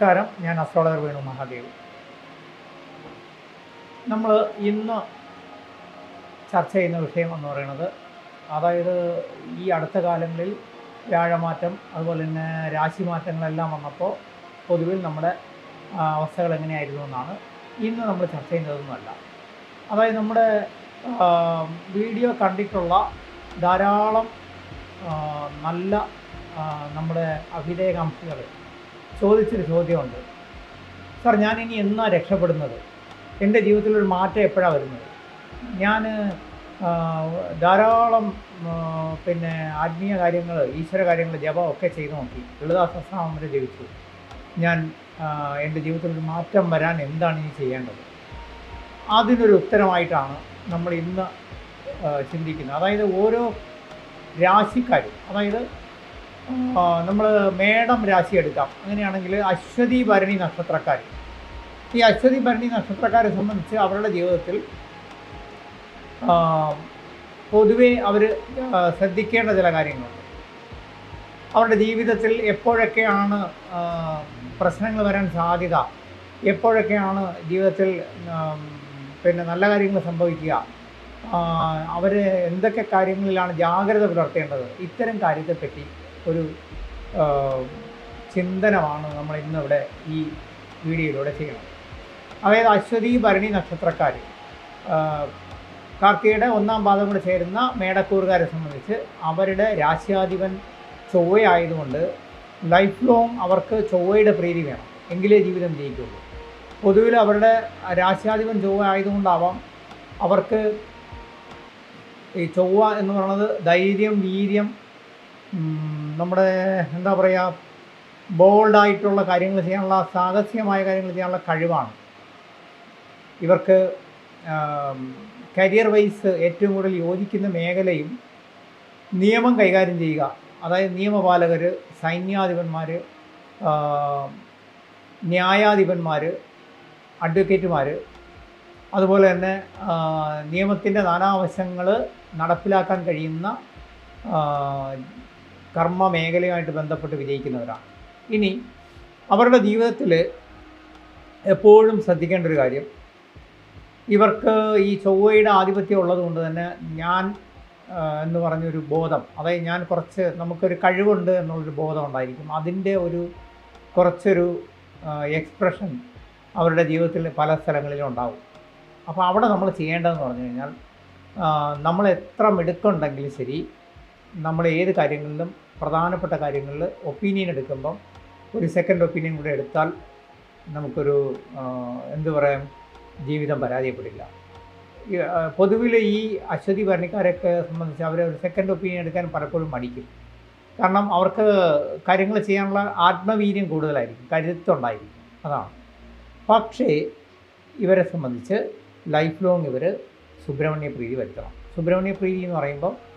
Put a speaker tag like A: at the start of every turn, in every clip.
A: നമസ്കാരം. ഞാൻ അസ്ട്രോളജർ വേണു മഹാദേവ്. നമ്മൾ ഇന്ന് ചർച്ച ചെയ്യുന്ന വിഷയം എന്ന് പറയുന്നത് അതായത് ഈ അടുത്ത കാലങ്ങളിൽ വ്യാഴമാറ്റം അതുപോലെ തന്നെ രാശിമാറ്റങ്ങളെല്ലാം വന്നപ്പോൾ പൊതുവിൽ നമ്മുടെ അവസ്ഥകൾ എങ്ങനെയായിരുന്നു എന്നാണ് ഇന്ന് നമ്മൾ ചർച്ച ചെയ്യുന്നതൊന്നുമല്ല. അതായത് നമ്മുടെ വീഡിയോ കണ്ടിട്ടുള്ള ധാരാളം നല്ല നമ്മുടെ അഭിനയകാംക്ഷികൾ ചോദിച്ചൊരു ചോദ്യമുണ്ട്. സാർ ഞാൻ ഇനി എന്നാ രക്ഷപ്പെടുന്നത്? എന്റെ ജീവിതത്തിലൊരു മാറ്റം എപ്പോഴാണ് വരുന്നത്? ഞാൻ ധാരാളം പിന്നെ ആത്മീയ കാര്യങ്ങൾ ഈശ്വര കാര്യങ്ങൾ ജപം ഒക്കെ ചെയ്തു നോക്കി. ലളിതാ സഹസ്രനാമം വരെ ജപിച്ചു. ഞാൻ എന്റെ ജീവിതത്തിൽ ഒരു മാറ്റം വരാൻ എന്താണ് ഇനി ചെയ്യേണ്ടത്? അതിനൊരു ഉത്തരമായിട്ടാണ് നമ്മൾ ഇന്ന് ചിന്തിക്കുന്നത്. അതായത് ഓരോ രാശിക്കാരും അതായത് നമ്മൾ മേടം രാശി എടുക്കാം. അങ്ങനെയാണെങ്കിൽ അശ്വതി ഭരണി നക്ഷത്രക്കാർ ഈ അശ്വതി ഭരണി നക്ഷത്രക്കാരെ സംബന്ധിച്ച് അവരുടെ ജീവിതത്തിൽ പൊതുവേ അവർ ശ്രദ്ധിക്കേണ്ട ചില കാര്യങ്ങളുണ്ട്. അവരുടെ ജീവിതത്തിൽ എപ്പോഴൊക്കെയാണ് പ്രശ്നങ്ങൾ വരാൻ സാധ്യത എപ്പോഴൊക്കെയാണ് ജീവിതത്തിൽ പിന്നെ നല്ല കാര്യങ്ങൾ സംഭവിക്കുക അവർ എന്തൊക്കെ കാര്യങ്ങളിലാണ് ജാഗ്രത പുലർത്തേണ്ടത് ഇത്തരം കാര്യത്തെപ്പറ്റി ഒരു ചിന്തനമാണ് നമ്മൾ ഇന്നിവിടെ ഈ വീഡിയോയിലൂടെ ചെയ്യണം അതായത് അശ്വതി ഭരണി നക്ഷത്രക്കാർ കാർത്തികയുടെ ഒന്നാം പാദം കൂടെ ചേരുന്ന മേടക്കൂറുകാരെ സംബന്ധിച്ച് അവരുടെ രാശ്യാധിപൻ ചൊവ്വയായതുകൊണ്ട് ലൈഫ് ലോങ് അവർക്ക് ചൊവ്വയുടെ പ്രീതി വേണം. എങ്കിലേ ജീവിതം ജയിക്കുള്ളൂ പൊതുവിൽ അവരുടെ രാശ്യാധിപൻ ചൊവ്വ ആയതുകൊണ്ടാവാം അവർക്ക് ഈ ചൊവ്വ എന്ന് പറയുന്നത് ധൈര്യം വീര്യം നമ്മുടെ എന്താ പറയുക ബോൾഡായിട്ടുള്ള കാര്യങ്ങൾ ചെയ്യാനുള്ള സാഹസികമായ കാര്യങ്ങൾ ചെയ്യാനുള്ള കഴിവാണ്. ഇവർക്ക് കരിയർ വൈസ് ഏറ്റവും കൂടുതൽ യോജിക്കുന്ന മേഖലയും നിയമം കൈകാര്യം ചെയ്യുക. അതായത് നിയമപാലകർ സൈന്യാധിപന്മാർ ന്യായാധിപന്മാർ അഡ്വക്കേറ്റുമാർ അതുപോലെ തന്നെ നിയമത്തിന്റെ നാനാവശങ്ങൾ നടപ്പിലാക്കാൻ കഴിയുന്ന കർമ്മ മേഖലയുമായിട്ട് ബന്ധപ്പെട്ട് വിജയിക്കുന്നവരാണ്. ഇനി അവരുടെ ജീവിതത്തിൽ എപ്പോഴും ശ്രദ്ധിക്കേണ്ട ഒരു കാര്യം ഇവർക്ക് ഈ ചൊവ്വയുടെ ആധിപത്യം ഉള്ളത് കൊണ്ട് തന്നെ ഞാൻ എന്ന് പറഞ്ഞൊരു ബോധം അതായത് ഞാൻ കുറച്ച് നമുക്കൊരു കഴിവുണ്ട് എന്നുള്ളൊരു ബോധം ഉണ്ടായിരിക്കും. അതിന്റെ ഒരു കുറച്ചൊരു എക്സ്പ്രഷൻ അവരുടെ ജീവിതത്തിൽ പല സ്ഥലങ്ങളിലും ഉണ്ടാവും. അപ്പോൾ അവിടെ നമ്മൾ ചെയ്യേണ്ടതെന്ന് പറഞ്ഞു കഴിഞ്ഞാൽ നമ്മൾ എത്ര മിടുക്കുണ്ടെങ്കിലും ശരി നമ്മൾ ഏത് കാര്യങ്ങളിലും പ്രധാനപ്പെട്ട കാര്യങ്ങളിൽ ഒപ്പീനിയൻ എടുക്കുമ്പം ഒരു സെക്കൻഡ് ഒപ്പീനിയൻ കൂടെ എടുത്താൽ നമുക്കൊരു എന്ത് പറയാം ജീവിതം പരാജയപ്പെടില്ല. പൊതുവിൽ ഈ അശ്വതി ഭരണിക്കാരെയൊക്കെ സംബന്ധിച്ച് അവർ ഒരു സെക്കൻഡ് ഒപ്പീനിയൻ എടുക്കാൻ പലപ്പോഴും മടിക്കും. കാരണം അവർക്ക് കാര്യങ്ങൾ ചെയ്യാനുള്ള ആത്മവീര്യം കൂടുതലായിരിക്കും കരുത്തുണ്ടായിരിക്കും. അതാണ്. പക്ഷേ ഇവരെ സംബന്ധിച്ച് ലൈഫ് ലോങ് ഇവർ സുബ്രഹ്മണ്യ പ്രീതി വരുത്തണം. സുബ്രഹ്മണ്യ പ്രീതി എന്ന് പറയുമ്പോൾ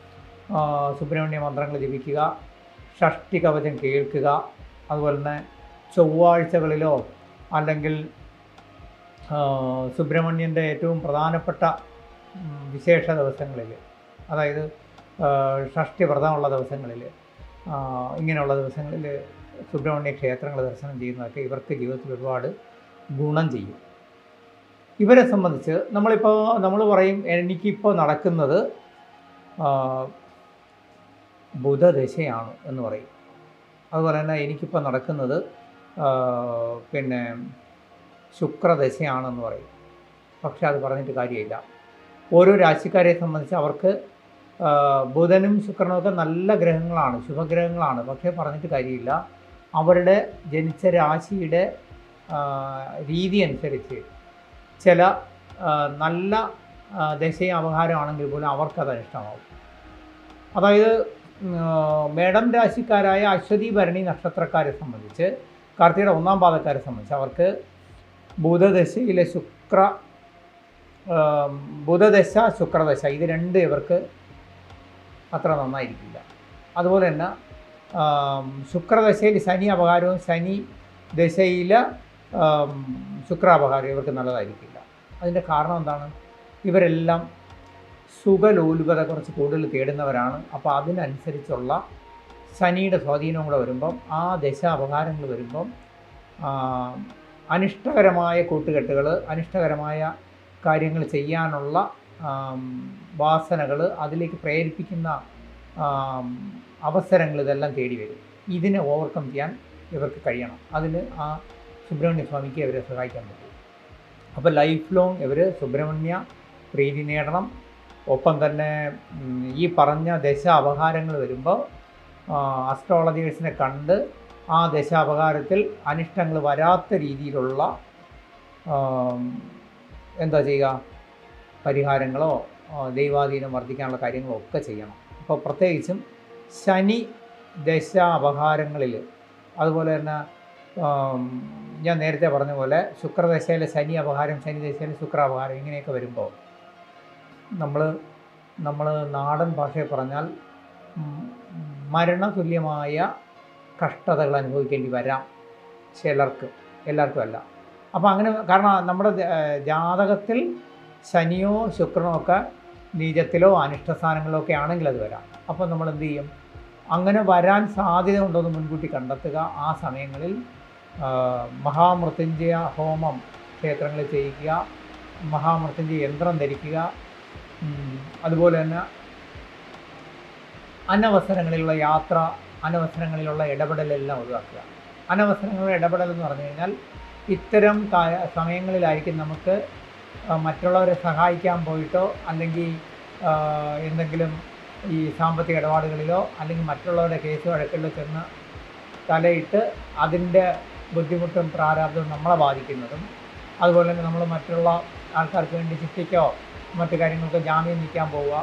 A: സുബ്രഹ്മണ്യ മന്ത്രങ്ങൾ ജപിക്കുക ഷഷ്ടി കവചം കേൾക്കുക അതുപോലെ തന്നെ ചൊവ്വാഴ്ചകളിലോ അല്ലെങ്കിൽ സുബ്രഹ്മണ്യന്റെ ഏറ്റവും പ്രധാനപ്പെട്ട വിശേഷ ദിവസങ്ങളിൽ അതായത് ഷഷ്ടി വ്രതമുള്ള ദിവസങ്ങളിൽ ഇങ്ങനെയുള്ള ദിവസങ്ങളിൽ സുബ്രഹ്മണ്യ ക്ഷേത്രങ്ങൾ ദർശനം ചെയ്യുന്നതൊക്കെ ഇവർക്ക് ജീവിതത്തിൽ ഒരുപാട് ഗുണം ചെയ്യും. ഇവരെ സംബന്ധിച്ച് നമ്മളിപ്പോൾ നമ്മൾ പറയും എനിക്കിപ്പോൾ നടക്കുന്നത് ബുധദശയാണ് എന്ന് പറയും. അതുപോലെ തന്നെ എനിക്കിപ്പോൾ നടക്കുന്നത് പിന്നെ ശുക്രദശയാണെന്ന് പറയും. പക്ഷെ അത് പറഞ്ഞിട്ട് കാര്യമില്ല. ഓരോ രാശിക്കാരെ സംബന്ധിച്ച് അവർക്ക് ബുധനും ശുക്രനും ഒക്കെ നല്ല ഗ്രഹങ്ങളാണ് ശുഭഗ്രഹങ്ങളാണ്. പക്ഷേ പറഞ്ഞിട്ട് കാര്യമില്ല. അവരുടെ ജനിച്ച രാശിയുടെ രീതി അനുസരിച്ച് ചില നല്ല ദശയും അപഹാരമാണെങ്കിൽ പോലും അവർക്കത് അനിഷ്ടമാവും അതായത് മേടം രാശിക്കാരായ അശ്വതി ഭരണി നക്ഷത്രക്കാരെ സംബന്ധിച്ച് കാർത്തിയുടെ ഒന്നാം പാദക്കാരെ സംബന്ധിച്ച് അവർക്ക് ബുധദശയിലെ ശുക്ര ബുധദശ ശുക്രദശ ഇത് രണ്ട് ഇവർക്ക് അത്ര നന്നായിരിക്കില്ല. അതുപോലെ തന്നെ ശുക്രദശയിൽ ശനി അപകാരവും ശനി ദശയിൽ ശുക്രാപകാരം ഇവർക്ക് നല്ലതായിരിക്കില്ല. അതിന്റെ കാരണം എന്താണ്? ഇവരെല്ലാം സുഖലോലുപത കുറച്ച് കൂടുതൽ തേടുന്നവരാണ്. അപ്പോൾ അതിനനുസരിച്ചുള്ള ശനിയുടെ സ്വാധീനം കൂടെ വരുമ്പം ആ ദശ അപകാരങ്ങൾ വരുമ്പം അനിഷ്ടകരമായ കൂട്ടുകെട്ടുകൾ അനിഷ്ടകരമായ കാര്യങ്ങൾ ചെയ്യാനുള്ള വാസനകൾ അതിലേക്ക് പ്രേരിപ്പിക്കുന്ന അവസരങ്ങൾ ഇതെല്ലാം തേടി വരും. ഇതിനെ ഓവർകം ചെയ്യാൻ ഇവർക്ക് കഴിയണം. അതിന് ആ സുബ്രഹ്മണ്യ സ്വാമിക്ക് അവരെ സഹായിക്കാൻ പറ്റും. അപ്പോൾ ലൈഫ് ലോങ് ഇവർ സുബ്രഹ്മണ്യ പ്രീതി നേടണം. ഒപ്പം തന്നെ ഈ പറഞ്ഞ ദശ അപഹാരങ്ങൾ വരുമ്പോൾ അസ്ട്രോളജേഴ്സിനെ കണ്ട് ആ ദശാപകാരത്തിൽ അനിഷ്ടങ്ങൾ വരാത്ത രീതിയിലുള്ള എന്താ ചെയ്യുക പരിഹാരങ്ങളോ ദൈവാധീനം വർദ്ധിക്കാനുള്ള കാര്യങ്ങളോ ഒക്കെ ചെയ്യണം. അപ്പോൾ പ്രത്യേകിച്ചും ശനി ദശ അപഹാരങ്ങളിൽ അതുപോലെ തന്നെ ഞാൻ നേരത്തെ പറഞ്ഞ പോലെ ശുക്രദശയിലെ ശനി അപഹാരം ശനി ദശയിലെ ശുക്ര ഇങ്ങനെയൊക്കെ വരുമ്പോൾ നമ്മൾ നമ്മൾ നാടൻ ഭാഷയിൽ പറഞ്ഞാൽ മരണതുല്യമായ കഷ്ടതകൾ അനുഭവിക്കേണ്ടി വരാം ചിലർക്ക് എല്ലാവർക്കും അല്ല. അപ്പോൾ അങ്ങനെ കാരണം നമ്മുടെ ജാതകത്തിൽ ശനിയോ ശുക്രനോ ഒക്കെ നീചത്തിലോ അനിഷ്ടസ്ഥാനങ്ങളിലോ ഒക്കെ ആണെങ്കിൽ അത് വരാം. അപ്പോൾ നമ്മൾ എന്ത് ചെയ്യും? അങ്ങനെ വരാൻ സാധ്യത ഉണ്ടോ എന്ന് മുൻകൂട്ടി കണ്ടെത്തുക. ആ സമയങ്ങളിൽ മഹാമൃത്യുഞ്ജയ ഹോമം ക്ഷേത്രങ്ങളിൽ ചെയ്യിക്കുക. മഹാമൃത്യുഞ്ജയ യന്ത്രം ധരിക്കുക. അതുപോലെ തന്നെ അനവസരങ്ങളിലുള്ള യാത്ര അനവസരങ്ങളിലുള്ള ഇടപെടലെല്ലാം ഒഴിവാക്കുക. അനവസരങ്ങളിലുള്ള ഇടപെടൽ എന്ന് പറഞ്ഞു കഴിഞ്ഞാൽ ഇത്തരം സമയങ്ങളിലായിരിക്കും നമുക്ക് മറ്റുള്ളവരെ സഹായിക്കാൻ പോയിട്ടോ അല്ലെങ്കിൽ എന്തെങ്കിലും ഈ സാമ്പത്തിക ഇടപാടുകളിലോ അല്ലെങ്കിൽ മറ്റുള്ളവരുടെ കേസ് വഴക്കിലോ ചെന്ന് തലയിട്ട് അതിന്റെ ബുദ്ധിമുട്ടും പ്രാരാബ്ദവും നമ്മളെ ബാധിക്കുന്നതും അതുപോലെ തന്നെ നമ്മൾ മറ്റുള്ള ആൾക്കാർക്ക് വേണ്ടി ചിട്ടിക്കോ മറ്റു കാര്യങ്ങൾക്കോ ജാമ്യം നിൽക്കാൻ പോവുക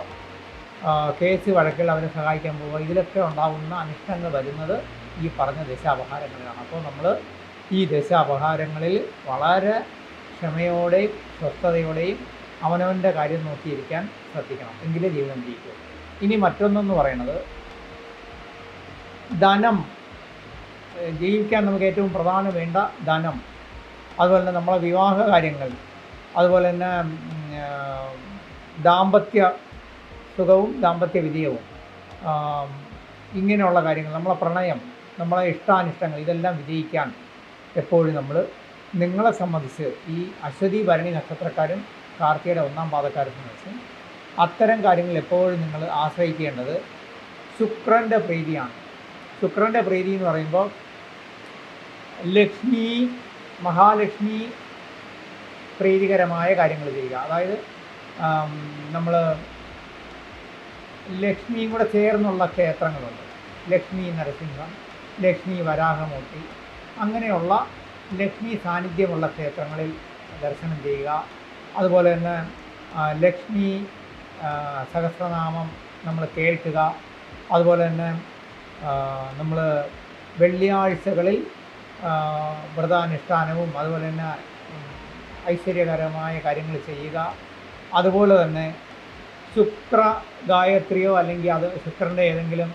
A: കേസ് വഴക്കിൽ അവരെ സഹായിക്കാൻ പോവുക ഇതിലൊക്കെ ഉണ്ടാകുന്ന അനിഷ്ടങ്ങൾ വരുന്നത് ഈ പറഞ്ഞ ദശാപഹാരങ്ങളിലാണ്. അപ്പോൾ നമ്മൾ ഈ ദശാപഹാരങ്ങളിൽ വളരെ ക്ഷമയോടെയും സ്വസ്ഥതയോടെയും അവനവന്റെ കാര്യം നോക്കിയിരിക്കാൻ ശ്രദ്ധിക്കണം. എങ്കിലേ ജീവിതം ജീവിക്കൂ. ഇനി മറ്റൊന്നെന്ന് പറയുന്നത് ധനം. ജീവിക്കാൻ നമുക്ക് ഏറ്റവും പ്രധാനം വേണ്ട ധനം. അതുപോലെ തന്നെ നമ്മളെ വിവാഹ കാര്യങ്ങൾ അതുപോലെ തന്നെ ദാമ്പത്യ സുഖവും ദാമ്പത്യ വിജയവും ഇങ്ങനെയുള്ള കാര്യങ്ങൾ നമ്മളെ പ്രണയം നമ്മളെ ഇഷ്ടാനിഷ്ടങ്ങൾ ഇതെല്ലാം വിജയിക്കാൻ എപ്പോഴും നമ്മൾ നിങ്ങളെ സംബന്ധിച്ച് ഈ അശ്വതി ഭരണി നക്ഷത്രക്കാരും കാർത്തികയുടെ ഒന്നാം പാതക്കാരും സംബന്ധിച്ച് അത്തരം കാര്യങ്ങൾ എപ്പോഴും നിങ്ങൾ ആശ്രയിക്കേണ്ടത് ശുക്രന്റെ പ്രീതിയാണ്. ശുക്രന്റെ പ്രീതി എന്ന് പറയുമ്പോൾ ലക്ഷ്മി മഹാലക്ഷ്മി പ്രീതികരമായ കാര്യങ്ങൾ ചെയ്യുക. അതായത് നമ്മൾ ലക്ഷ്മിയും കൂടെ ചേർന്നുള്ള ക്ഷേത്രങ്ങളുണ്ട്. ലക്ഷ്മി നരസിംഹം ലക്ഷ്മി വരാഹമൂർത്തി അങ്ങനെയുള്ള ലക്ഷ്മി സാന്നിധ്യമുള്ള ക്ഷേത്രങ്ങളിൽ ദർശനം ചെയ്യുക. അതുപോലെ തന്നെ ലക്ഷ്മി സഹസ്രനാമം നമ്മൾ കേൾക്കുക. അതുപോലെ തന്നെ നമ്മൾ വെള്ളിയാഴ്ചകളിൽ വ്രതാനുഷ്ഠാനവും അതുപോലെ തന്നെ ഐശ്വര്യകരമായ കാര്യങ്ങൾ ചെയ്യുക. അതുപോലെ തന്നെ ശുക്ര ഗായത്രിയോ അല്ലെങ്കിൽ അത് ശുക്രന്റെ ഏതെങ്കിലും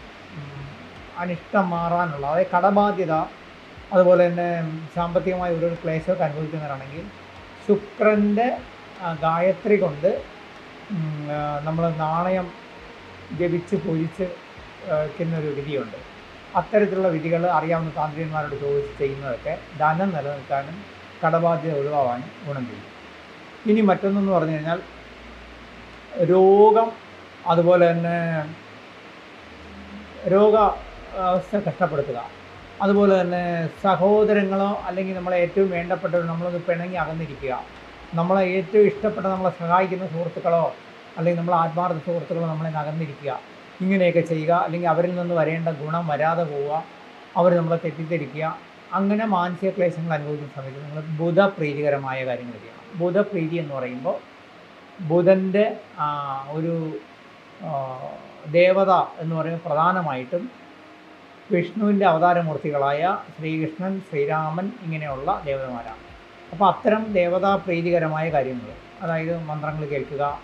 A: അനിഷ്ടം മാറാനുള്ള അതായത് കടബാധ്യത അതുപോലെ തന്നെ സാമ്പത്തികമായ ഒരു ക്ലേശമൊക്കെ അനുഭവിക്കുന്നവരാണെങ്കിൽ ശുക്രന്റെ ഗായത്രി കൊണ്ട് നമ്മൾ നാണയം ജപിച്ച് പൊഴിച്ച് വയ്ക്കുന്നൊരു വിധിയുണ്ട്. അത്തരത്തിലുള്ള വിധികൾ അറിയാവുന്ന താന്ത്രികന്മാരോട് ചോദിച്ച് ചെയ്യുന്നതൊക്കെ ധനം നിലനിൽക്കാനും കടബാധ്യത ഒഴിവാകാനും ഗുണം ചെയ്യും. ഇനി മറ്റൊന്നെന്ന് പറഞ്ഞു കഴിഞ്ഞാൽ രോഗം അതുപോലെ തന്നെ രോഗ അവസ്ഥ കഷ്ടപ്പെടുത്തുക. അതുപോലെ തന്നെ സഹോദരങ്ങളോ അല്ലെങ്കിൽ നമ്മളെ ഏറ്റവും വേണ്ടപ്പെട്ടവർ നമ്മളൊന്ന് പിണങ്ങി അകന്നിരിക്കുക. നമ്മളെ ഏറ്റവും ഇഷ്ടപ്പെട്ട നമ്മളെ സഹായിക്കുന്ന സുഹൃത്തുക്കളോ അല്ലെങ്കിൽ നമ്മളെ ആത്മാർത്ഥ സുഹൃത്തുക്കളോ നമ്മളെ അകന്നിരിക്കുക. ഇങ്ങനെയൊക്കെ ചെയ്യുക അല്ലെങ്കിൽ അവരിൽ നിന്ന് വരേണ്ട ഗുണം വരാതെ പോവുക അവർ നമ്മളെ തെറ്റിദ്ധരിക്കുക അങ്ങനെ മാനസിക ക്ലേശങ്ങൾ അനുഭവിക്കുന്ന സമയത്ത് നിങ്ങൾ ബുധപ്രീതികരമായ കാര്യങ്ങൾ ചെയ്യണം ബുധപ്രീതി എന്ന് പറയുമ്പോൾ ബുധന്റെ ഒരു ദേവത എന്ന് പറയുന്നത് പ്രധാനമായിട്ടും വിഷ്ണുവിന്റെ അവതാരമൂർത്തികളായ ശ്രീകൃഷ്ണൻ ശ്രീരാമൻ ഇങ്ങനെയുള്ള ദേവതമാരാണ്. അപ്പോൾ അത്തരം ദേവതാ പ്രീതികരമായ കാര്യങ്ങൾ അതായത് മന്ത്രങ്ങൾ കേൾക്കുക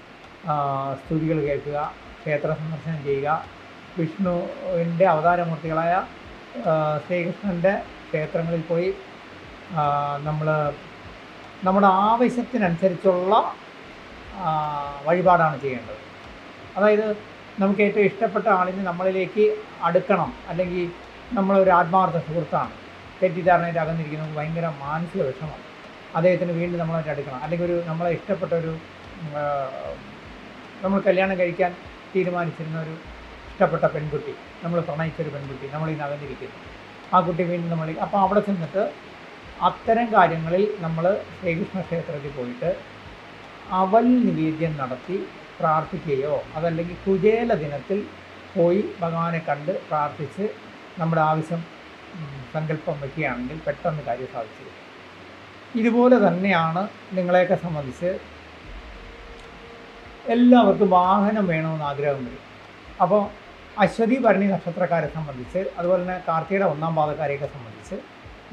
A: സ്തുതികൾ കേൾക്കുക ക്ഷേത്ര സന്ദർശനം ചെയ്യുക. വിഷ്ണുവിന്റെ അവതാരമൂർത്തികളായ ശ്രീകൃഷ്ണന്റെ ക്ഷേത്രങ്ങളിൽ പോയി നമ്മൾ നമ്മുടെ ആവശ്യത്തിനനുസരിച്ചുള്ള വഴിപാടാണ് ചെയ്യേണ്ടത്. അതായത് നമുക്ക് ഏറ്റവും ഇഷ്ടപ്പെട്ട ആളിനെ നമ്മളിലേക്ക് അടുക്കണം. അല്ലെങ്കിൽ നമ്മളൊരു ആത്മാർത്ഥ സുഹൃത്താണ്. തെറ്റിദ്ധാരണയിട്ട് അകന്നിരിക്കുന്നത് ഭയങ്കര മാനസിക വിഷമം. അദ്ദേഹത്തിന് വീണ്ടും നമ്മളായിട്ട് അടുക്കണം. അല്ലെങ്കിൽ ഒരു നമ്മളെ ഇഷ്ടപ്പെട്ട ഒരു നമ്മൾ കല്യാണം കഴിക്കാൻ തീരുമാനിച്ചിരുന്ന ഒരു ഇഷ്ടപ്പെട്ട പെൺകുട്ടി നമ്മൾ പ്രണയിച്ചൊരു പെൺകുട്ടി നമ്മൾ ഇന്ന് അകന്നിരിക്കുന്നു. ആ കുട്ടി വീണ്ടും നമ്മൾ അപ്പോൾ അവിടെ ചെന്നിട്ട് അത്തരം കാര്യങ്ങളിൽ നമ്മൾ ശ്രീകൃഷ്ണ ക്ഷേത്രത്തിൽ പോയിട്ട് അവൽ നിവേദ്യം നടത്തി പ്രാർത്ഥിക്കുകയോ അതല്ലെങ്കിൽ കുചേല ദിനത്തിൽ പോയി ഭഗവാനെ കണ്ട് പ്രാർത്ഥിച്ച് നമ്മുടെ ആവശ്യം സങ്കല്പം വയ്ക്കുകയാണെങ്കിൽ പെട്ടെന്ന് കാര്യം സാധിച്ചു ഇതുപോലെ തന്നെയാണ് നിങ്ങളെയൊക്കെ സംബന്ധിച്ച് എല്ലാവർക്കും വാഹനം വേണമെന്ന് ആഗ്രഹം വരും. അപ്പോൾ അശ്വതി ഭരണി നക്ഷത്രക്കാരെ സംബന്ധിച്ച് അതുപോലെ തന്നെ കാർത്തികയുടെ ഒന്നാം പാദക്കാരെയൊക്കെ സംബന്ധിച്ച്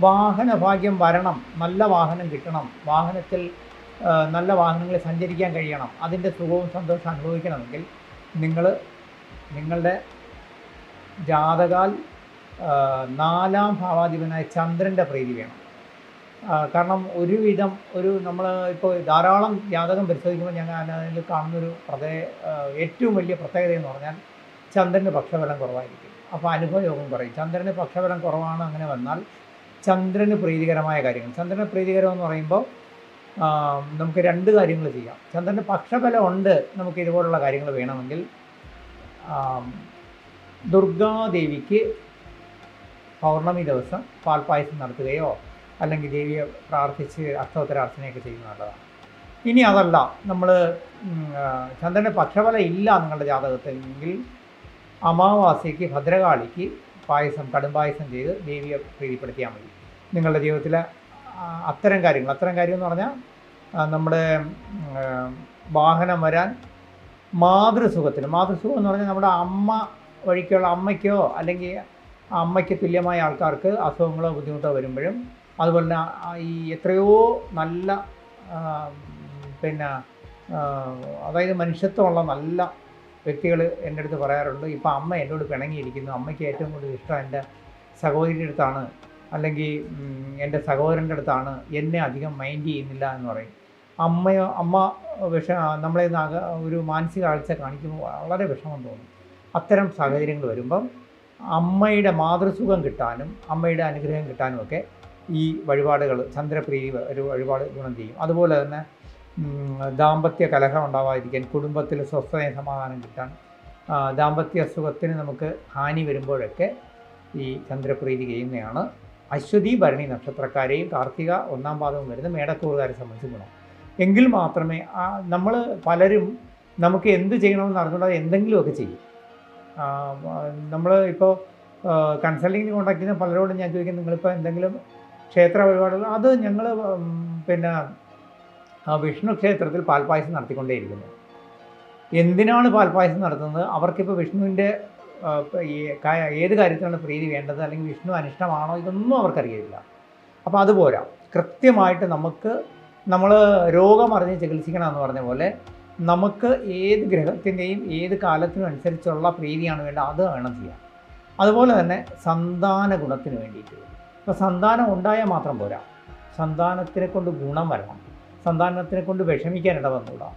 A: വാഹന ഭാഗ്യം വരണം നല്ല വാഹനം കിട്ടണം വാഹനത്തിൽ നല്ല വാഹനങ്ങളിൽ സഞ്ചരിക്കാൻ കഴിയണം അതിന്റെ സുഖവും സന്തോഷവും അനുഭവിക്കണമെങ്കിൽ നിങ്ങൾ നിങ്ങളുടെ ജാതകാൽ നാലാം ഭാവാധിപനായ ചന്ദ്രന്റെ പ്രീതി വേണം. കാരണം ഒരുവിധം ഒരു നമ്മൾ ഇപ്പോൾ ധാരാളം ജാതകം പരിശോധിക്കുമ്പോൾ ഞങ്ങൾ അതിൽ കാണുന്നൊരു പ്രത്യേക ഏറ്റവും വലിയ പ്രത്യേകത എന്ന് പറഞ്ഞാൽ ചന്ദ്രന് പക്ഷബലം കുറവായിരിക്കും. അപ്പോൾ അനുഭവയോഗം കുറയും ചന്ദ്രന് പക്ഷബലം കുറവാണ് അങ്ങനെ വന്നാൽ ചന്ദ്രന് പ്രീതികരമായ കാര്യങ്ങൾ. ചന്ദ്രന് പ്രീതികരം എന്ന് പറയുമ്പോൾ നമുക്ക് രണ്ട് കാര്യങ്ങൾ ചെയ്യാം. ചന്ദ്രന് പക്ഷബലം ഉണ്ട് നമുക്ക് ഇതുപോലുള്ള കാര്യങ്ങൾ വേണമെങ്കിൽ ദുർഗാദേവിക്ക് പൗർണമി ദിവസം പാൽപ്പായസം നടത്തുകയോ അല്ലെങ്കിൽ ദേവിയെ പ്രാർത്ഥിച്ച് അർത്ഥോത്തരാർത്ഥനയൊക്കെ ചെയ്യുന്നത് നല്ലതാണ്. ഇനി അതല്ല നമ്മൾ ചന്ദ്രന്റെ പക്ഷബലം ഇല്ല നിങ്ങളുടെ ജാതകത്തിൽ എങ്കിൽ അമാവാസ്യയ്ക്ക് ഭദ്രകാളിക്ക് പായസം കടും പായസം ചെയ്ത് ദേവിയെ പ്രീതിപ്പെടുത്തിയാൽ മതി. നിങ്ങളുടെ ജീവിതത്തിലെ അത്തരം കാര്യങ്ങൾ അത്തരം കാര്യം എന്ന് പറഞ്ഞാൽ നമ്മുടെ വാഹനം വരാൻ മാതൃസുഖത്തിന് മാതൃസുഖം എന്ന് പറഞ്ഞാൽ നമ്മുടെ അമ്മ വഴിക്കുള്ള അമ്മയ്ക്കോ അല്ലെങ്കിൽ അമ്മയ്ക്ക് തുല്യമായ ആൾക്കാർക്ക് അസുഖങ്ങളോ ബുദ്ധിമുട്ടോ വരുമ്പോഴും അതുപോലെ ഈ എത്രയോ നല്ല പിന്നെ അതായത് മനുഷ്യത്വമുള്ള നല്ല വ്യക്തികൾ എന്റെ അടുത്ത് പറയാറുണ്ട്. ഇപ്പോൾ അമ്മ എന്നോട് പിണങ്ങിയിരിക്കുന്നു. അമ്മയ്ക്ക് ഏറ്റവും കൂടുതൽ ഇഷ്ടം എന്റെ സഹോദരിയുടെ അടുത്താണ്. അല്ലെങ്കിൽ എന്റെ സഹോദരന്റെ അടുത്താണ്. എന്നെ അധികം മൈൻഡ് ചെയ്യുന്നില്ല എന്ന് പറയും. അമ്മയോ അമ്മ വിഷ നമ്മളെ ഒരു മാനസിക ആഴ്ച കാണിക്കുമ്പോൾ വളരെ വിഷമം തോന്നും. അത്തരം സാഹചര്യങ്ങൾ വരുമ്പം അമ്മയുടെ മാതൃസുഖം കിട്ടാനും അമ്മയുടെ അനുഗ്രഹം കിട്ടാനും ഒക്കെ ഈ വഴിപാടുകൾ ചന്ദ്രപ്രീതി ഒരു വഴിപാട് ഗുണം ചെയ്യും. അതുപോലെ തന്നെ ദാമ്പത്യ കലഹം ഉണ്ടാവാതിരിക്കാൻ കുടുംബത്തിൽ സ്വസ്ഥതയും സമാധാനം കിട്ടാൻ ദാമ്പത്യ സുഖത്തിന് നമുക്ക് ഹാനി വരുമ്പോഴൊക്കെ ഈ ചന്ദ്രപ്രീതി ചെയ്യുന്നതാണ്. അശ്വതി ഭരണി നക്ഷത്രക്കാരെയും കാർത്തിക ഒന്നാം പാദവും വരുന്ന മേടക്കൂറുകാരെ സംബന്ധിച്ച് ഗുണം. എങ്കിൽ മാത്രമേ നമ്മൾ പലരും നമുക്ക് എന്ത് ചെയ്യണമെന്ന് അറിഞ്ഞുകൂടാതെ എന്തെങ്കിലുമൊക്കെ ചെയ്യും. നമ്മൾ ഇപ്പോൾ കൺസൾട്ടിങ്ങിന് കോൺടാക്ട് ചെയ്യുന്ന പലരോടും ഞാൻ ചോദിക്കും നിങ്ങളിപ്പോൾ എന്തെങ്കിലും ക്ഷേത്ര വഴിപാടുകൾ. അത് ഞങ്ങൾ പിന്നെ വിഷ്ണു ക്ഷേത്രത്തിൽ പാൽപ്പായസം നടത്തിക്കൊണ്ടേയിരിക്കുന്നു. എന്തിനാണ് പാൽപ്പായസം നടത്തുന്നത്? അവർക്കിപ്പോൾ വിഷ്ണുവിന്റെ ഏത് കാര്യത്തിലാണ് പ്രീതി വേണ്ടത്? അല്ലെങ്കിൽ വിഷ്ണു അനിഷ്ടമാണോ? ഇതൊന്നും അവർക്കറിയില്ല അപ്പോൾ അതുപോരാ കൃത്യമായിട്ട് നമുക്ക് നമ്മൾ രോഗം അറിഞ്ഞ് ചികിത്സിക്കണം എന്ന് പറഞ്ഞ പോലെ നമുക്ക് ഏത് ഗ്രഹത്തിന്റെയും ഏത് കാലത്തിനും അനുസരിച്ചുള്ള പ്രീതിയാണ് വേണ്ടത്. അത് വേണം ചെയ്യാൻ. അതുപോലെ തന്നെ സന്താന ഗുണത്തിന് വേണ്ടിയിട്ട്. ഇപ്പോൾ സന്താനം ഉണ്ടായാൽ മാത്രം പോരാ. സന്താനത്തിനെ കൊണ്ട് ഗുണം വരണം. സന്താനത്തിനെ കൊണ്ട് വിഷമിക്കാൻ ഇട വന്നുകൂടാ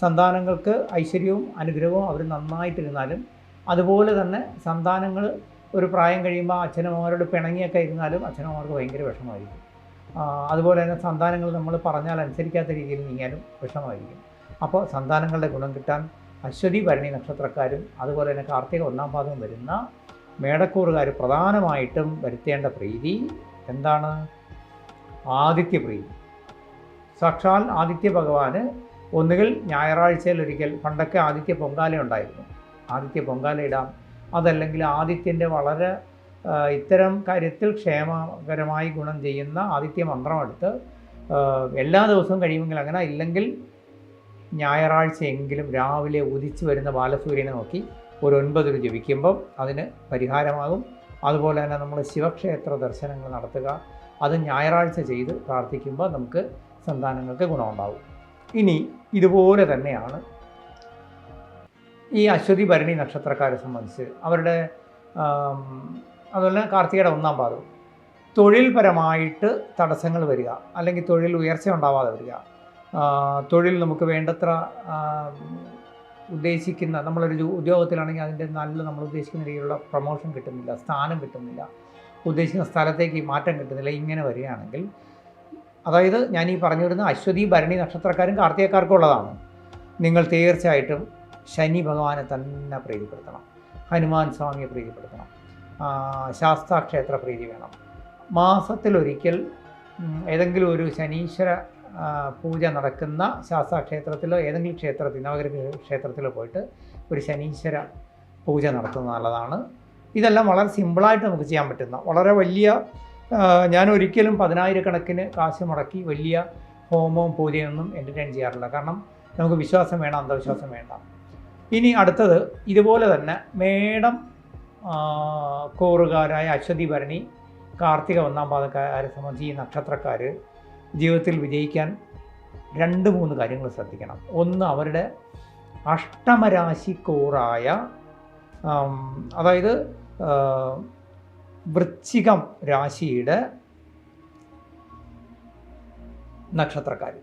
A: സന്താനങ്ങൾക്ക് ഐശ്വര്യവും അനുഗ്രഹവും അവർ നന്നായിട്ടിരുന്നാലും അതുപോലെ തന്നെ സന്താനങ്ങൾ ഒരു പ്രായം കഴിയുമ്പോൾ അച്ഛനമ്മമാരോട് പിണങ്ങിയൊക്കെ ഇരുന്നാലും അച്ഛനമ്മമാർക്ക് ഭയങ്കര വിഷമമായിരിക്കും. അതുപോലെ തന്നെ സന്താനങ്ങൾ നമ്മൾ പറഞ്ഞാൽ അനുസരിക്കാത്ത രീതിയിൽ നീങ്ങിയാലും വിഷമമായിരിക്കും. അപ്പോൾ സന്താനങ്ങളുടെ ഗുണം കിട്ടാൻ അശ്വതി ഭരണി നക്ഷത്രക്കാരും അതുപോലെ തന്നെ കാർത്തിക ഒന്നാം പാദം വരുന്ന മേടക്കൂറുകാർ പ്രധാനമായിട്ടും വരുത്തേണ്ട പ്രീതി എന്താണ്? ആദിത്യ പ്രീതി. സാക്ഷാൽ ആദിത്യ ഭഗവാന് ഒന്നുകിൽ ഞായറാഴ്ചയിൽ ഒരിക്കൽ പണ്ടൊക്കെ ആദിത്യ പൊങ്കാല ഉണ്ടായിരുന്നു. ആദിത്യ പൊങ്കാല ഇടാം. അതല്ലെങ്കിൽ ആദിത്യന്റെ വളരെ ഇത്തരം കാര്യത്തിൽ ക്ഷേമകരമായി ഗുണം ചെയ്യുന്ന ആദിത്യ മന്ത്രമെടുത്ത് എല്ലാ ദിവസവും കഴിയുമെങ്കിൽ അങ്ങനെ ഇല്ലെങ്കിൽ ഞായറാഴ്ചയെങ്കിലും രാവിലെ ഉദിച്ചു വരുന്ന ബാലസൂര്യനെ നോക്കി ഒരു ഒൻപതിൽ ജപിക്കുമ്പം അതിന് പരിഹാരമാകും. അതുപോലെ തന്നെ നമ്മൾ ശിവക്ഷേത്ര ദർശനങ്ങൾ നടത്തുക. അത് ഞായറാഴ്ച ചെയ്ത് പ്രാർത്ഥിക്കുമ്പോൾ നമുക്ക് സന്താനങ്ങൾക്ക് ഗുണമുണ്ടാവും. ഇനി ഇതുപോലെ തന്നെയാണ് ഈ അശ്വതി ഭരണി നക്ഷത്രക്കാരെ സംബന്ധിച്ച് അവരുടെ അതുപോലെ കാർത്തികയുടെ ഒന്നാം പാദം. തൊഴിൽപരമായിട്ട് തടസ്സങ്ങൾ വരിക അല്ലെങ്കിൽ തൊഴിൽ ഉയർച്ച ഉണ്ടാവാതെ വരിക. തൊഴിൽ നമുക്ക് വേണ്ടത്ര ഉദ്ദേശിക്കുന്ന നമ്മളൊരു ഉദ്യോഗത്തിലാണെങ്കിൽ അതിന്റെ നല്ല നമ്മൾ ഉദ്ദേശിക്കുന്ന രീതിയിലുള്ള പ്രൊമോഷൻ കിട്ടുന്നില്ല സ്ഥാനം കിട്ടുന്നില്ല ഉദ്ദേശിക്കുന്ന സ്ഥലത്തേക്ക് മാറ്റം കിട്ടുന്നില്ല ഇങ്ങനെ വരികയാണെങ്കിൽ അതായത് ഞാൻ ഈ പറഞ്ഞു വരുന്ന അശ്വതി ഭരണി നക്ഷത്രക്കാരും കാർത്തികക്കാർക്കും ഉള്ളതാണ്. നിങ്ങൾ തീർച്ചയായിട്ടും ശനി ഭഗവാനെ തന്നെ പ്രീതിപ്പെടുത്തണം ഹനുമാൻ സ്വാമിയെ പ്രീതിപ്പെടുത്തണം ശാസ്താക്ഷേത്ര പ്രീതി വേണം. മാസത്തിലൊരിക്കൽ ഏതെങ്കിലും ഒരു ശനീശ്വര പൂജ നടക്കുന്ന ശാസ്താക്ഷേത്രത്തിലോ ഏതെങ്കിലും ക്ഷേത്രത്തിൽ നവഗ്രഹ ക്ഷേത്രത്തിലോ പോയിട്ട് ഒരു ശനീശ്വര പൂജ നടത്തുന്നത് നല്ലതാണ്. ഇതെല്ലാം വളരെ സിമ്പിളായിട്ട് നമുക്ക് ചെയ്യാൻ പറ്റുന്ന വളരെ വലിയ ഞാൻ ഒരിക്കലും പതിനായിരക്കണക്കിന് കാശ് മുടക്കി വലിയ ഹോമവും പൂജയൊന്നും എന്റർടൈൻ ചെയ്യാറില്ല. കാരണം നമുക്ക് വിശ്വാസം വേണം അന്ധവിശ്വാസം വേണ്ട. ഇനി അടുത്തത് ഇതുപോലെ തന്നെ മേടം കൂറുകാരായ അശ്വതി ഭരണി കാർത്തിക ഒന്നാം പാദക്കാരെ സംബന്ധിച്ച് ഈ നക്ഷത്രക്കാർ ജീവിതത്തിൽ വിജയിക്കാൻ രണ്ട് മൂന്ന് കാര്യങ്ങൾ ശ്രദ്ധിക്കണം. ഒന്ന് അവരുടെ അഷ്ടമരാശി കൂറായ അതായത് വൃശ്ചികം രാശിയുടെ നക്ഷത്രക്കാർ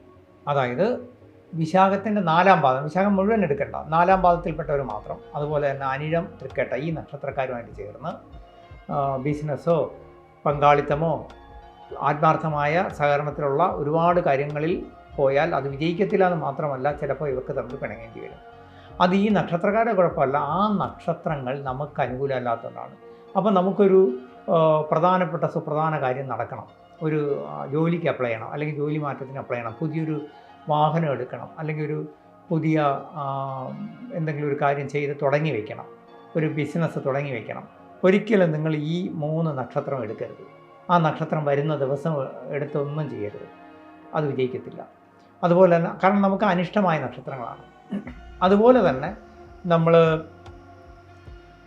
A: അതായത് വിശാഖത്തിന്റെ നാലാം പാദം വിശാഖം മുഴുവൻ എടുക്കേണ്ട. നാലാം പാദത്തിൽപ്പെട്ടവർ മാത്രം. അതുപോലെ തന്നെ അനിഴം തൃക്കേട്ട ഈ നക്ഷത്രക്കാരുമായിട്ട് ചേർന്ന് ബിസിനസ്സോ പങ്കാളിത്തമോ ആത്മാർത്ഥമായ സഹകരണത്തിലുള്ള ഒരുപാട് കാര്യങ്ങളിൽ പോയാൽ അത് വിജയിക്കത്തില്ല എന്ന് മാത്രമല്ല ചിലപ്പോൾ ഇവർക്ക് തമ്മിൽ പിണങ്ങേണ്ടി വരും. അത് ഈ നക്ഷത്രക്കാരുടെ കുഴപ്പമല്ല. ആ നക്ഷത്രങ്ങൾ നമുക്ക് അനുകൂലമല്ലാത്തതാണ്. അപ്പോൾ നമുക്കൊരു പ്രധാനപ്പെട്ട സുപ്രധാന കാര്യം നടക്കണം. ഒരു ജോലിക്ക് അപ്ലൈ ചെയ്യണം. അല്ലെങ്കിൽ ജോലി മാറ്റത്തിന് അപ്ലൈ ചെയ്യണം. പുതിയൊരു വാഹനം എടുക്കണം. അല്ലെങ്കിൽ ഒരു പുതിയ എന്തെങ്കിലും ഒരു കാര്യം ചെയ്ത് തുടങ്ങി വയ്ക്കണം ഒരു ബിസിനസ് തുടങ്ങി വയ്ക്കണം ഒരിക്കലും നിങ്ങൾ ഈ മൂന്ന് നക്ഷത്രം എടുക്കരുത്. ആ നക്ഷത്രം വരുന്ന ദിവസം എടുത്തൊന്നും ചെയ്യരുത്. അത് വിജയിക്കത്തില്ല. അതുപോലെ തന്നെ കാരണം നമുക്ക് അനിഷ്ടമായ നക്ഷത്രങ്ങളാണ്. അതുപോലെ തന്നെ നമ്മൾ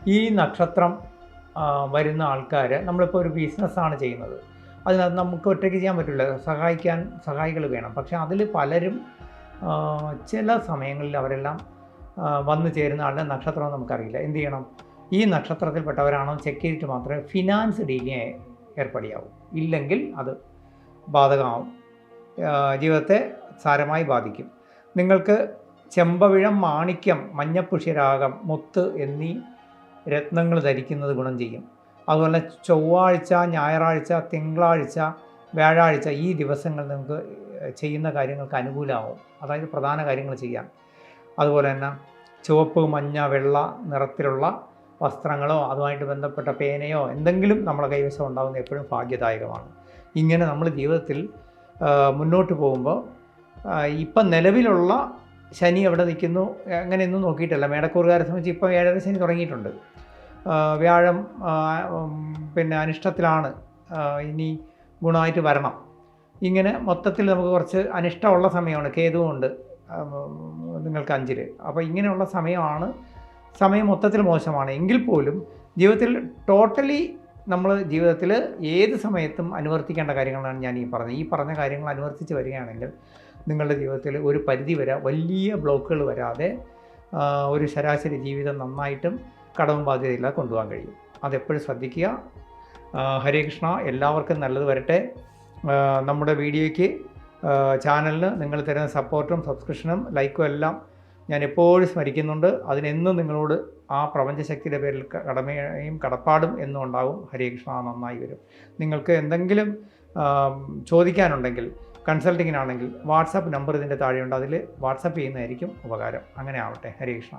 A: ഈ നക്ഷത്രം വരുന്ന ആൾക്കാർ നമ്മളിപ്പോൾ ഒരു ബിസിനസ്സാണ് ചെയ്യുന്നത്. അതിനകത്ത് നമുക്ക് ഒറ്റയ്ക്ക് ചെയ്യാൻ പറ്റില്ല. സഹായിക്കാൻ സഹായികൾ വേണം. പക്ഷേ അതിൽ പലരും ചില സമയങ്ങളിൽ അവരെല്ലാം വന്നു ചേരുന്ന ആളുടെ നക്ഷത്രം നമുക്കറിയില്ല. എന്ത് ചെയ്യണം? ഈ നക്ഷത്രത്തിൽപ്പെട്ടവരാണോ ചെക്ക് ചെയ്തിട്ട് മാത്രമേ ഫിനാൻസ് ഡീലിങ് ഏർപ്പടിയാവൂ. ഇല്ലെങ്കിൽ അത് ബാധകമാവും. ജീവിതത്തെ സാരമായി ബാധിക്കും. നിങ്ങൾക്ക് ചെമ്പവിഴം മാണിക്യം മഞ്ഞപ്പുഷ്യരാഗം മുത്ത് എന്നീ രത്നങ്ങൾ ധരിക്കുന്നത് ഗുണം ചെയ്യും. അതുപോലെ ചൊവ്വാഴ്ച ഞായറാഴ്ച തിങ്കളാഴ്ച വ്യാഴാഴ്ച ഈ ദിവസങ്ങൾ നിങ്ങൾക്ക് ചെയ്യുന്ന കാര്യങ്ങൾക്ക് അനുകൂലമാവും. അതായത് പ്രധാന കാര്യങ്ങൾ ചെയ്യാം അതുപോലെ തന്നെ ചുവപ്പ് മഞ്ഞ വെള്ള നിറത്തിലുള്ള വസ്ത്രങ്ങളോ അതുമായിട്ട് ബന്ധപ്പെട്ട പേനയോ എന്തെങ്കിലും നമ്മളെ കൈവശം ഉണ്ടാകുന്ന എപ്പോഴും ഭാഗ്യദായകമാണ്. ഇങ്ങനെ നമ്മൾ ജീവിതത്തിൽ മുന്നോട്ട് പോകുമ്പോൾ ഇപ്പം നിലവിലുള്ള ശനി എവിടെ നിൽക്കുന്നു അങ്ങനെയൊന്നും നോക്കിയിട്ടല്ല. മേടക്കൂറുകാരെ സംബന്ധിച്ച് ഇപ്പം ഏഴര ശനി തുടങ്ങിയിട്ടുണ്ട്. വ്യാഴം പിന്നെ അനിഷ്ടത്തിലാണ്. ഇനി ഗുണമായിട്ട് വരണം. ഇങ്ങനെ മൊത്തത്തിൽ നമുക്ക് കുറച്ച് അനിഷ്ടമുള്ള സമയമാണ്. കേതുവുണ്ട് നിങ്ങൾക്ക് അഞ്ചിൽ അപ്പോൾ ഇങ്ങനെയുള്ള സമയമാണ് സമയം മൊത്തത്തിൽ മോശമാണ്. എങ്കിൽ പോലും ജീവിതത്തിൽ ടോട്ടലി നമ്മൾ ജീവിതത്തിൽ ഏത് സമയത്തും അനുവർത്തിക്കേണ്ട കാര്യങ്ങളാണ് ഞാൻ ഈ പറഞ്ഞത്. ഈ പറഞ്ഞ കാര്യങ്ങൾ അനുവർത്തിച്ച് വരികയാണെങ്കിൽ നിങ്ങളുടെ ജീവിതത്തിൽ ഒരു പരിധി വരെ വലിയ ബ്ലോക്കുകൾ വരാതെ ഒരു ശരാശരി ജീവിതം നന്നായിട്ടും കടവും ബാധ്യതയില്ലാതെ കൊണ്ടുപോകാൻ കഴിയും. അതെപ്പോഴും ശ്രദ്ധിക്കുക. ഹരേ കൃഷ്ണ എല്ലാവർക്കും നല്ലത് വരട്ടെ. നമ്മുടെ വീഡിയോയ്ക്ക് ചാനലിന് നിങ്ങൾ തരുന്ന സപ്പോർട്ടും സബ്സ്ക്രിപ്ഷനും ലൈക്കും എല്ലാം ഞാൻ എപ്പോഴും സ്മരിക്കുന്നുണ്ട്. അതിനെന്നും നിങ്ങളോട് ആ പ്രപഞ്ചശക്തിയുടെ പേരിൽ കടമയും കടപ്പാടും എന്നും ഉണ്ടാവും. ഹരേ കൃഷ്ണ നന്നായി വരും. നിങ്ങൾക്ക് എന്തെങ്കിലും ചോദിക്കാനുണ്ടെങ്കിൽ കൺസൾട്ടിങ്ങിനാണെങ്കിൽ വാട്സാപ്പ് നമ്പർ ഇതിന്റെ താഴെയുണ്ട്. അതിൽ വാട്സാപ്പ് ചെയ്യുന്നതായിരിക്കും ഉപകാരം. അങ്ങനെ ആവട്ടെ. ഹരേ കൃഷ്ണ.